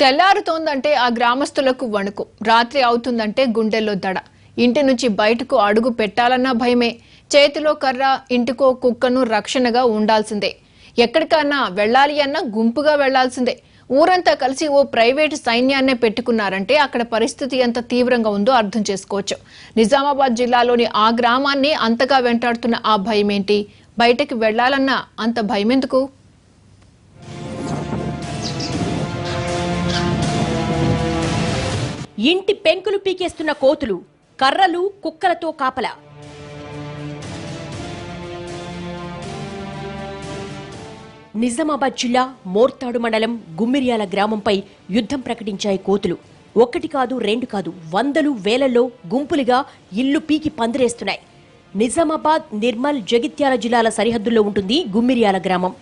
తెల్లారుతోందంటే ఆ గ్రామస్తులకు వణుకు. రాత్రి అవుతుందంటే గుండెల్లో దడ. ఇంటి నుంచి బయటకు అడుగు పెట్టాలన్నా భయమే. చేతిలో కర్ర ఇంటికో కుక్కను రక్షణగా ఉండాల్సిందే. ఎక్కడికన్నా వెళ్ళాలి అన్నా గుంపుగా వెళ్ళాల్సిందే ఊరంతా కలిసి ఓ ప్రైవేటు సైన్యాన్నే పెట్టుకున్నారంటే అక్కడ పరిస్థితి ఎంత తీవ్రంగా ఉందో అర్థం చేసుకోవచ్చు. నిజామాబాద్ జిల్లాలోని ఆ గ్రామాన్ని అంతగా వెంటాడుతున్న ఆ భయమేంటి? బయటకు వెళ్ళాలన్నా అంత భయమెందుకు? ఇంటి పెంకులు పీకేస్తున్న కోతులు కర్రలు కుక్కలతో కాపల. నిజామాబాద్ జిల్లా మోర్తాడు మండలం గుమ్మిరియాల గ్రామంపై యుద్ధం ప్రకటించాయి కోతులు. ఒకటి కాదు రెండు కాదు వందలు వేలల్లో గుంపులుగా ఇల్లు పీకి పందిరేస్తున్నాయి. నిజామాబాద్ నిర్మల్ జగిత్యాల జిల్లాల సరిహద్దుల్లో ఉంటుంది గుమ్మిరియాల గ్రామం.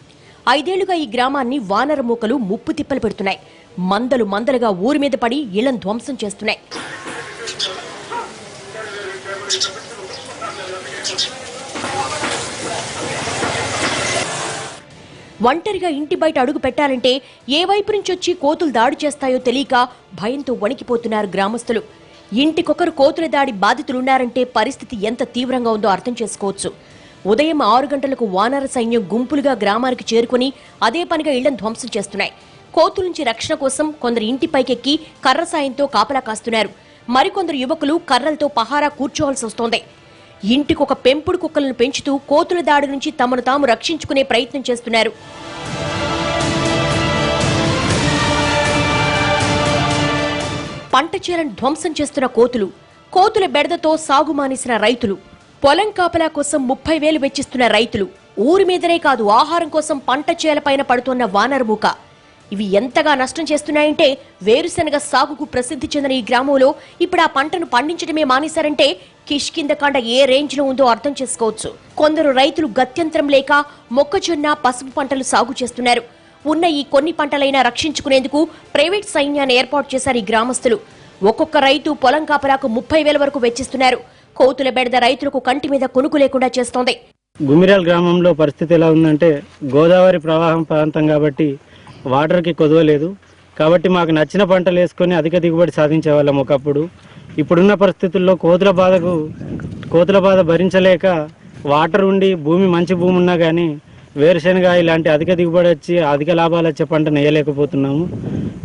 ఐదేళ్ళుగా ఈ గ్రామాన్ని వానర మూకలు ముప్పు తిప్పలు పెడుతున్నాయి. మందలు మందలుగా ఊరి మీద పడి ఇళ్ళను ధ్వంసం చేస్తున్నాయి. ఒంటరిగా ఇంటి బయట అడుగు పెట్టాలంటే ఏ వైపు నుంచి వచ్చి కోతులు దాడి చేస్తాయో తెలియక భయంతో వణికిపోతున్నారు గ్రామస్తులు. ఇంటికొకరు కోతుల దాడి బాధితులున్నారంటే పరిస్థితి ఎంత తీవ్రంగా ఉందో అర్థం చేసుకోవచ్చు. ఉదయం ఆరు గంటలకు వానర సైన్యం గుంపులుగా గ్రామానికి చేరుకుని అదే పనిగా ఇళ్ళను ధ్వంసం చేస్తున్నాయి. కోతుల నుంచి రక్షణ కోసం కొందరు ఇంటి పైకెక్కి కర్ర సాయంతో కాపలా కాస్తున్నారు. మరికొందరు యువకులు కర్రలతో పహారా కూర్చోవాల్సి వస్తోంది. ఇంటికొక పెంపుడు కుక్కలను పెంచుతూ కోతుల దాడి నుంచి తమను తాము రక్షించుకునే ప్రయత్నం చేస్తున్నారు. పంట చేలను ధ్వంసం చేస్తున్న కోతులు కోతుల బెడదతో సాగు మానేసిన రైతులు పొలం కాపలా కోసం ముప్పై వేలు వెచ్చిస్తున్న రైతులు ఊరి మీదనే కాదు ఆహారం కోసం పంట చేలపైన పడుతున్న వానరమూక ఇవి ఎంతగా నష్టం చేస్తున్నాయంటే వేరుశనగ సాగుకు ప్రసిద్ధి చెందిన ఈ గ్రామంలో ఇప్పుడు ఆ పంటను పండించడమే మానేశారంటే కిష్కిందకాండ ఏ రేంజ్లో ఉందో అర్థం చేసుకోవచ్చు. కొందరు రైతులు గత్యంతరం లేక మొక్కజొన్న పసుపు పంటలు సాగు చేస్తున్నారు. ఉన్న ఈ కొన్ని పంటలైనా రక్షించుకునేందుకు ప్రైవేట్ సైన్యాన్ని ఏర్పాటు చేశారు ఈ గ్రామస్తులు. ఒక్కొక్క రైతు పొలం కాపరాకు ముప్పై వేల వరకు వెచ్చిస్తున్నారు. కోతుల బెడద రైతులకు కంటి మీద కొనుకు లేకుండా చేస్తోంది. గుమిరాల్ గ్రామంలో పరిస్థితి ఎలా ఉందంటే గోదావరి ప్రవాహం ప్రాంతం కాబట్టి వాటర్కి కొదవలేదు కాబట్టి మాకు నచ్చిన పంటలు వేసుకొని అధిక దిగుబడి సాధించే వాళ్ళం ఒకప్పుడు. ఇప్పుడున్న పరిస్థితుల్లో కోతుల బాధకు కోతుల బాధ భరించలేక వాటర్ ఉండి భూమి మంచి భూమి ఉన్నా కానీ వేరుశనగ ఇలాంటి అధిక దిగుబడి వచ్చి అధిక లాభాలు వచ్చే పంట వేయలేకపోతున్నాము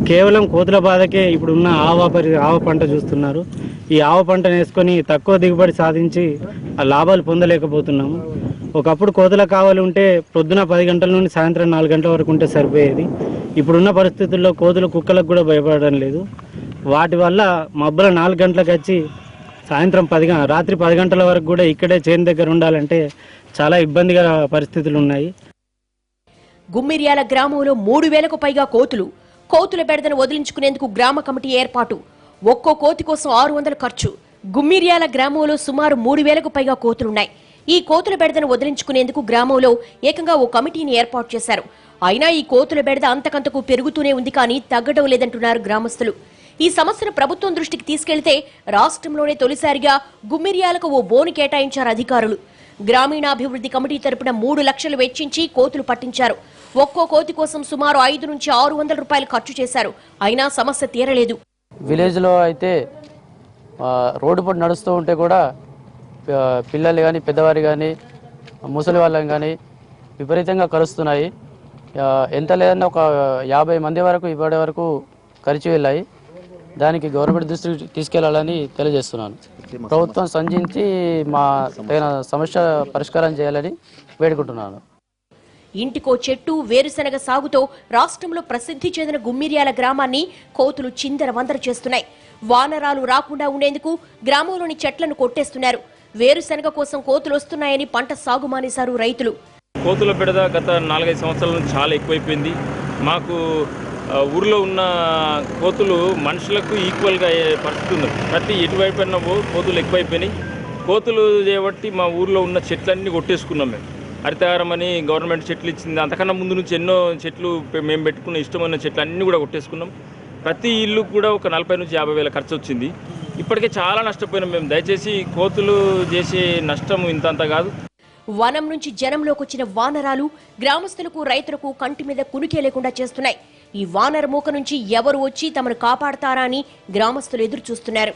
కేవలం కోతుల బాధకే ఇప్పుడున్న ఆవ పరి ఆవ పంట చూస్తున్నారు. ఈ ఆవ పంటను వేసుకొని తక్కువ దిగుబడి సాధించి ఆ లాభాలు పొందలేకపోతున్నాము. ఒకప్పుడు కోతుల కావాలి ఉంటే పొద్దున పది గంటల నుండి సాయంత్రం నాలుగు గంటల వరకు ఉంటే సరిపోయేది. ఇప్పుడున్న పరిస్థితుల్లో కోతులు కుక్కలకు కూడా భయపడడం లేదు. వాటి వల్ల మబ్బుల నాలుగు గంటలకు వచ్చి సాయంత్రం పది రాత్రి పది గంటల వరకు కూడా ఇక్కడే చేను దగ్గర ఉండాలంటే చాలా ఇబ్బందిగా పరిస్థితులు ఉన్నాయి. గుమ్మిర్యాల గ్రామంలో మూడు వేలకు పైగా కోతులు కోతుల బెడదను వదిలించుకునేందుకు గ్రామ కమిటీ ఏర్పాటు. ఒక్కో కోతి కోసం ఆరు వందల ఖర్చు. గుమ్మిర్యాల గ్రామంలో సుమారు మూడు వేలకు పైగా కోతులున్నాయి. ఈ కోతుల బెడదను వదిలించుకునేందుకు గ్రామంలో ఏకంగా ఓ కమిటీని ఏర్పాటు చేశారు. అయినా ఈ కోతుల బెడద అంతకంతకు పెరుగుతూనే ఉంది కానీ తగ్గడం లేదంటున్నారు గ్రామస్తులు. ఈ సమస్యను ప్రభుత్వం దృష్టికి తీసుకెళ్తే రాష్ట్రంలోనే తొలిసారిగా గుమ్మిర్యాలకు ఓ బోను కేటాయించారు అధికారులు. గ్రామీణాభివృద్ధి కమిటీ తరపున మూడు లక్షలు వెచ్చించి కోతులు పట్టించారు. ఒక్కో కోతి కోసం సుమారు ఐదు నుంచి ఆరు వందల రూపాయలు ఖర్చు చేశారు. అయినా సమస్య తీరలేదు. విలేజ్లో అయితే రోడ్డు పట్టు నడుస్తూ ఉంటే కూడా పిల్లలు కానీ పెద్దవారు కానీ ముసలి వాళ్ళని కానీ విపరీతంగా కరుస్తున్నాయి. ఎంత లేదన్నా ఒక యాభై మంది వరకు ఇప్పటి వరకు ఖర్చు వెళ్ళాయి. దానికి గవర్నమెంట్ దృష్టికి తీసుకెళ్ళాలని తెలియజేస్తున్నాను. ప్రభుత్వం సంధించి మా తగిన సమస్య పరిష్కారం చేయాలని వేడుకుంటున్నాను. ఇంటికో చెట్టు వేరుశనగ సాగుతో రాష్ట్రంలో ప్రసిద్ధి చెందిన గుమ్మిర్యాల గ్రామాన్ని కోతులు చిందరవందర చేస్తున్నాయి. వానరాలు రాకుండా ఉండేందుకు గ్రామంలోని చెట్లను కొట్టేస్తున్నారు. వేరుశనగ కోసం కోతులు వస్తున్నాయని పంట సాగు మానేశారు రైతులు. కోతుల బెడద గత నాలుగైదు సంవత్సరాల నుంచి చాలా ఎక్కువైపోయింది. మాకు ఊర్లో ఉన్న కోతులు మనుషులకు ఈక్వల్గా అయ్యే పరిస్థితి ఉంది. ప్రతి ఎటువైపు అయినా కోతులు ఎక్కువైపోయినాయి. కోతులు చేయబట్టి మా ఊర్లో ఉన్న చెట్లన్నీ కొట్టేసుకున్నాం మేము. హరితహారం అని గవర్నమెంట్ చెట్లు ఇచ్చింది. అంతకన్నా ముందు నుంచి ఎన్నో చెట్లు మేము పెట్టుకున్న ఇష్టమైన చెట్లు అన్నీ కూడా కొట్టేసుకున్నాం. ప్రతి ఇల్లు కూడా ఒక నలభై నుంచి యాభై వేల ఖర్చు వచ్చింది. ఇప్పటికే చాలా నష్టపోయినాం మేము. దయచేసి కోతులు చేసే నష్టం ఇంతంత కాదు. వనం నుంచి జనంలోకి వచ్చిన వానరాలు గ్రామస్తులకు రైతులకు కంటి మీద కునికే లేకుండా చేస్తున్నాయి. ఈ వానర మూక నుంచి ఎవరు వచ్చి తమను కాపాడతారా అని గ్రామస్తులు ఎదురు చూస్తున్నారు